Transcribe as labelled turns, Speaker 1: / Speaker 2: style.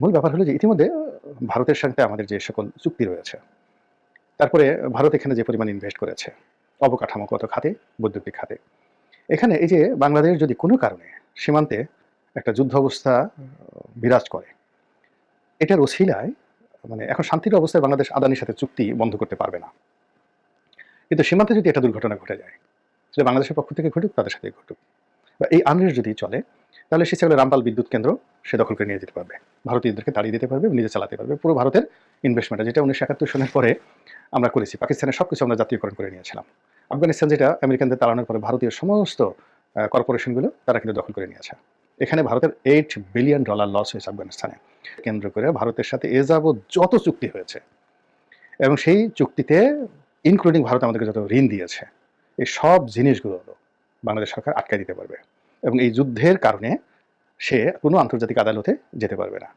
Speaker 1: মূল ব্যাপার হলো যে ইতিমধ্যে, ভারতের সাথে আমাদের যে সকল চুক্তি রয়েছে, তারপরে ভারত এখানে যে পরিমাণ ইনভেস্ট করেছে অবকাঠামোগত খাতে, বৈদ্যুতিক খাতে। এখানে এই যে বাংলাদেশ যদি কোনো কারণে সীমান্তে একটা যুদ্ধ অবস্থা বিরাজ করে, এটার ওসিলায় মানে এখন শান্তির অবস্থায় বাংলাদেশ আদানির সাথে চুক্তি বন্ধ করতে পারবে না। কিন্তু সীমান্তে যদি একটা দুর্ঘটনা ঘটে যায়, সেটা বাংলাদেশের পক্ষ থেকে ঘটুক, তাদের সাথে ঘটুক। বা এই আনরেস্ট যদি চলে তাহলে সে সেগুলো রামপাল বিদ্যুৎ কেন্দ্র সে দখল করে নিয়ে যেতে পারবে। ভারতীয়দেরকে তাড়িয়ে দিতে পারবে, নিজে চালাতে পারবে। পুরো ভারতের ইনভেস্টমেন্ট যেটা উনিশশো একাত্তর সনের পরে আমরা করেছি, পাকিস্তানের সব কিছু আমরা জাতীয়করণ করে নিয়েছিলাম। আফগানিস্তান যেটা আমেরিকানদের তাড়ানোর পরে ভারতীয় সমস্ত কর্পোরেশনগুলো তারা কিন্তু দখল করে নিয়েছে। এখানে ভারতের এইট বিলিয়ন ডলার লস হয়েছে আফগানিস্তানে। কেন্দ্র করে ভারতের সাথে এ যাবৎ যত চুক্তি হয়েছে, এবং সেই চুক্তিতে ইনক্লুডিং ভারত আমাদেরকে যত ঋণ দিয়েছে, এই সব জিনিসগুলো বাংলাদেশ সরকার আটকায় দিতে পারবে। এবং এই যুদ্ধের কারণে সে কোনো আন্তর্জাতিক আদালতে যেতে পারবে না।